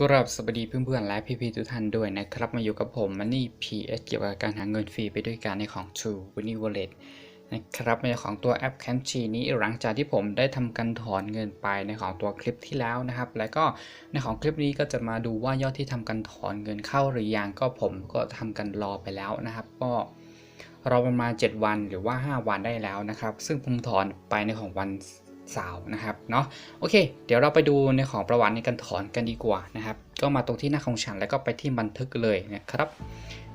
กราบสวัสดีเพื่อนๆและพี่ๆทุกท่านด้วยนะครับ มาอยู่กับผมมันนี่ PS เกี่ยวกับการหาเงินฟรีไปด้วยกันในของ True Money Wallet นะครับในของตัวแอป c a m c h นี้หลังจากที่ผมได้ทำการถอนเงินไปในของตัวคลิปที่แล้วนะครับ แล้วก็ในของคลิปนี้ก็จะมาดูว่ายอดที่ทำการถอนเงินเข้าหรือยังก็ผมก็ทำการรอไปแล้วนะครับ ก็รอประมาณ 7 วันหรือว่า 5 วันได้แล้วนะครับ ซึ่งผมถอนไปในของวัน สาร์นะครับเนาะโอเค เดี๋ยวเราไปดูในของประวัติในการถอนกันดีกว่านะครับ ก็มาตรงที่หน้าของฉันแล้วก็ไปที่บันทึกเลยนะครับ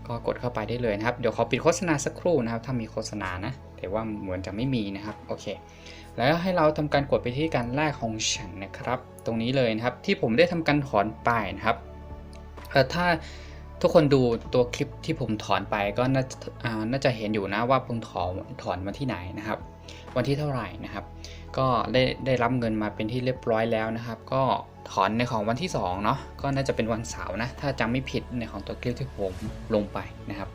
ก็กดเข้าไปได้เลยนะครับ เดี๋ยวขอปิดโฆษณาสักครู่นะครับ ถ้ามีโฆษณานะแต่ว่าเหมือนจะไม่มีนะครับโอเค แล้วให้เราทำการกดไปที่การแรกของฉันนะครับ ตรงนี้เลยนะครับที่ผมได้ทำการถอนไปนะครับเออถ้า ทุกคนดูตัวคลิปที่ผมถอนไปก็น่าาน่าจะเห็นอยู่นะว่าผมถอนถอนวันที่ไหนนะครับ วันที่เท่าไหร่นะครับ ก็ได้ได้รับเงินมาเป็นที่เรียบร้อยแล้วนะครับ ก็ถอนในของวันที่2เนาะก็น่าจะเป็นวันเสาร์นะถ้าจำไม่ผิดในของตัวคลิปที่ผมลงไปนะครับ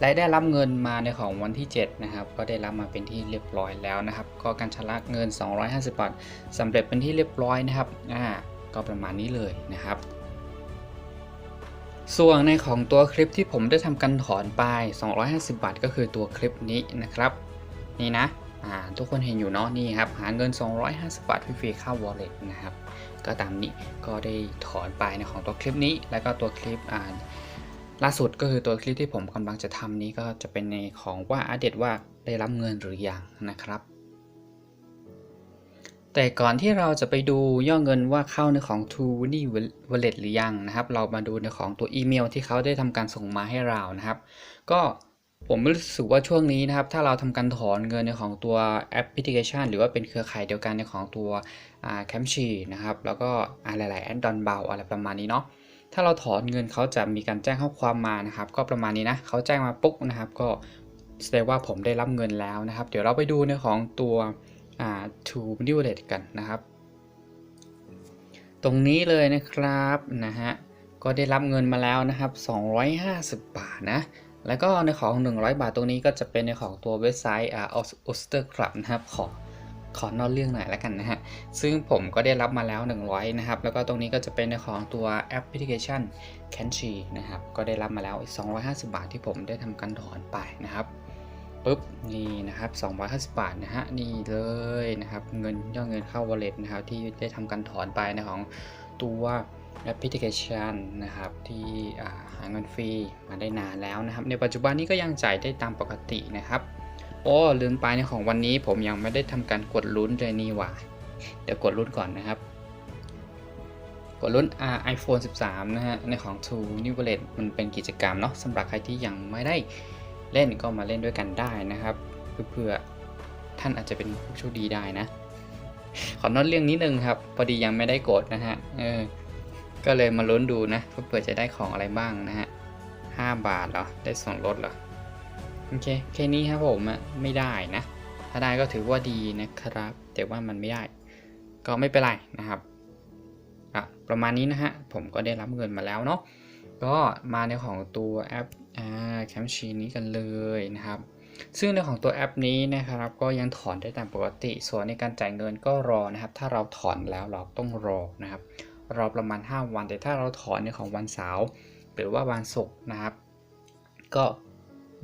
และได้รับเงินมาในของวันที่ 7 นะครับ ก็ได้รับมาเป็นที่เรียบร้อยแล้วนะครับ ก็การชำระเงิน 250บาทสำเร็จเป็นที่เรียบร้อยนะครับอ่าก็ประมาณนี้เลยนะครับ ส่วนในของตัวคลิปที่ผมได้ทำการถอนไป 250 บาทก็คือตัวคลิปนี้นะครับ นี่นะทุกคนเห็นอยู่เนาะนี่ครับหาเงิน 250 บาทฟรีๆเข้า wallet นะครับก็ตามนี้ก็ได้ถอนไปในของตัวคลิปนี้ แล้วก็ตัวคลิปล่าสุดก็คือตัวคลิปที่ผมกำลังจะทำนี้ก็จะเป็นในของว่าอัปเดตว่าได้รับเงินหรือยังนะครับ แต่ก่อนที่เราจะไปดูย่อเงินว่าเข้าในของ t o w i Wallet หรือยังนะครับ เรามาดูในของตัวอีเมลที่เขาได้ทำการส่งมาให้เรานะครับ ก็ผมรู้สึกว่าช่วงนี้นะครับ ถ้าเราทำการถอนเงินในของตัวแอปพลิเคชัน หรือว่าเป็นเครือข่ายเดียวกันในของตัวแคมชีนะครับ แล้วก็หลายๆแอดดอนเบาอะไรประมาณนี้เนาะถ้าเราถอนเงินเขาจะมีการแจ้งข้อความมานะครับ ก็ประมาณนี้นะเขาแจ้งมาปุ๊บนะครับ ก็แสดงว่าผมได้รับเงินแล้วนะครับ เดี๋ยวเราไปดูในของตัว To Money Wallet กันนะครับ ตรงนี้เลยนะครับนะฮะก็ได้รับเงินมาแล้วนะครับ 250 บาทนะ แล้วก็ในของ 100 บาทตรงนี้ก็จะเป็นในของตัวเว็บไซต์อ่า Oster Club นะครับขอขอนอกเรื่องหน่อยแล้วกันนะฮะ ซึ่งผมก็ได้รับมาแล้ว 100 นะครับ แล้วก็ตรงนี้ก็จะเป็นในของตัวแอปพลิเคชัน c a n c h y นะครับ ก็ได้รับมาแล้วอีก250 บาทที่ผมได้ทำการถอนไปนะครับ ปุ๊บนี่นะครับ250 บาทนะฮะนี่เลยนะครับเงินยอดเงินเข้า wallet นะครับที่ได้ทำการถอนไปในของตัวแอปพลิเคชันนะครับที่หาเงินฟรีมาได้นานแล้วนะครับ ในปัจจุบันนี้ก็ยังจ่ายได้ตามปกตินะครับโอ้ลืมไปในของวันนี้ผมยังไม่ได้ทำการกดลุ้นเลยนี่หว่าเดี๋ยวกดลุ้นก่อนนะครับ กดลุ้น iPhone 13 นะฮะในของ True New Wallet มันเป็นกิจกรรมเนาะสำหรับใครที่ยังไม่ได้ เล่นก็มาเล่นด้วยกันได้นะครับเพื่อท่านอาจจะเป็นผู้โชคดีได้นะ ขอนอตเรื่องนิดนึงครับ พอดียังไม่ได้กดนะฮะเออก็เลยมาลุ้นดูนะเผื่อจะได้ของอะไรบ้างนะฮะห้าบาทเหรอได้ส่วนลดเหรอโอเคแค่นี้ครับผมอะไม่ได้นะ ถ้าได้ก็ถือว่าดีนะครับ แต่ว่ามันไม่ได้ ก็ไม่เป็นไรนะครับอะประมาณนี้นะฮะผมก็ได้รับเงินมาแล้วเนาะ ก็มาในของตัวแอปอ่าแคมชีนี้กันเลยนะครับ ซึ่งในของตัวแอปนี้นะครับ ก็ยังถอนได้ตามปกติ ส่วนในการจ่ายเงินก็รอนะครับ ถ้าเราถอนแล้วเราต้องรอนะครับ รอประมาณ 5 วัน แต่ถ้าเราถอนในของวันเสาร์หรือว่าวันศุกร์นะครับ ก็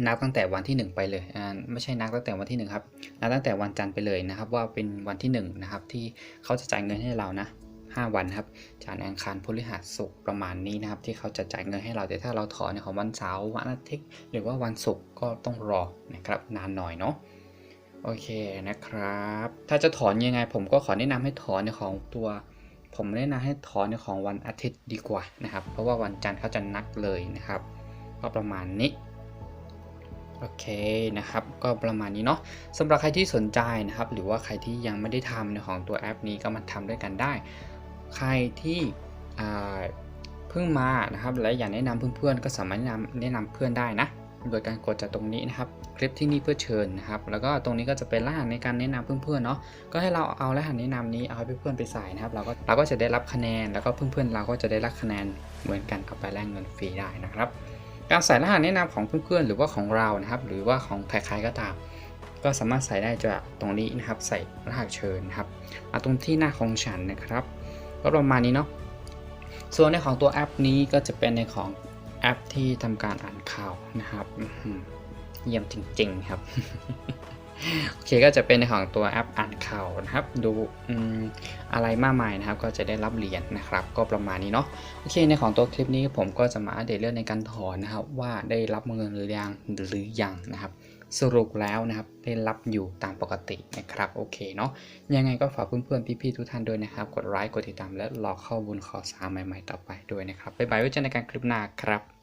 นับตั้งแต่วันที่ 1 ไปเลยอ่าไม่ใช่นับตั้งแต่วันที่ 1 ครับ นับตั้งแต่วันจันทร์ไปเลยนะครับ ว่าเป็นวันที่1นะครับที่เขาจะจ่ายเงินให้เรานะ 5 วันครับจันทร์อังคารพฤหัสศุกร์ประมาณนี้นะครับ ที่เขาจะจ่ายเงินให้เราแต่ถ้าเราถอนในของวันเสาร์วันอาทิตย์หรือว่าวันศุกร์ก็ต้องรอนะครับ นานหน่อยเนาะโอเคนะครับ ถ้าจะถอนยังไง ผมก็ขอแนะนำให้ถอนในของตัว ผมแนะนำให้ถอนในของวันอาทิตย์ดีกว่านะครับ เพราะว่าวันจันทร์เขาจะนัดเลยนะครับ ก็ประมาณนี้โอเคนะครับ ก็ประมาณนี้เนาะสำหรับใครที่สนใจนะครับ หรือว่าใครที่ยังไม่ได้ทำในของตัวแอปนี้ก็มาทำด้วยกันได้ ใครที่เพิ่งมานะครับและอยากแนะนำเพื่อนๆ ก็สามารถแนะนำแนะนำเพื่อนได้นะ โดยการกดจากตรงนี้นะครับ คลิปที่นี่เพื่อเชิญนะครับ แล้วก็ตรงนี้ก็จะเป็นรหัสในการแนะนำเพื่อนๆเนาะก็ให้เราเอารหัสแนะนำนี้เอาให้เพื่อนๆไปใส่นะครับ เราก็เราก็จะได้รับคะแนน แล้วก็เพื่อนๆเราก็จะได้รับคะแนนเหมือนกันเอาไปแลกเงินฟรีได้นะครับ การใส่รหัสแนะนำของเพื่อนๆ หรือว่าของเรานะครับ หรือว่าของใครๆก็ตามก็สามารถใส่ได้จากตรงนี้นะครับ ใส่รหัสเชิญนะครับเอาตรงที่หน้าของฉันนะครับ ก็ประมาณนี้เนาะส่วนในของตัวแอปนี้ก็จะเป็นในของแอปที่ทำการอ่านข่าวนะครับเยี่ยมจริง ๆ ครับโอเคก็จะเป็นในของตัวแอปอ่านข่าวนะครับ ดูอืมอะไรมากมายนะครับ ก็จะได้รับเหรียญนะครับ ก็ประมาณนี้เนาะโอเคในของตัวคลิปนี้ผมก็จะมาอัปเดตเรื่องในการถอนนะครับ ว่าได้รับเงินหรือยังหรือยังนะครับ สรุปแล้วนะครับได้รับอยู่ตามปกตินะครับโอเคเนาะยังไงก็ฝากเพื่อนๆพี่ๆทุกท่านด้วยนะครับ กดไลค์กดติดตามและรอข้อมูลข่าวสารใหม่ๆต่อไปด้วยนะครับบ๊ายบายไว้เจอกันในการคลิปหน้าครับ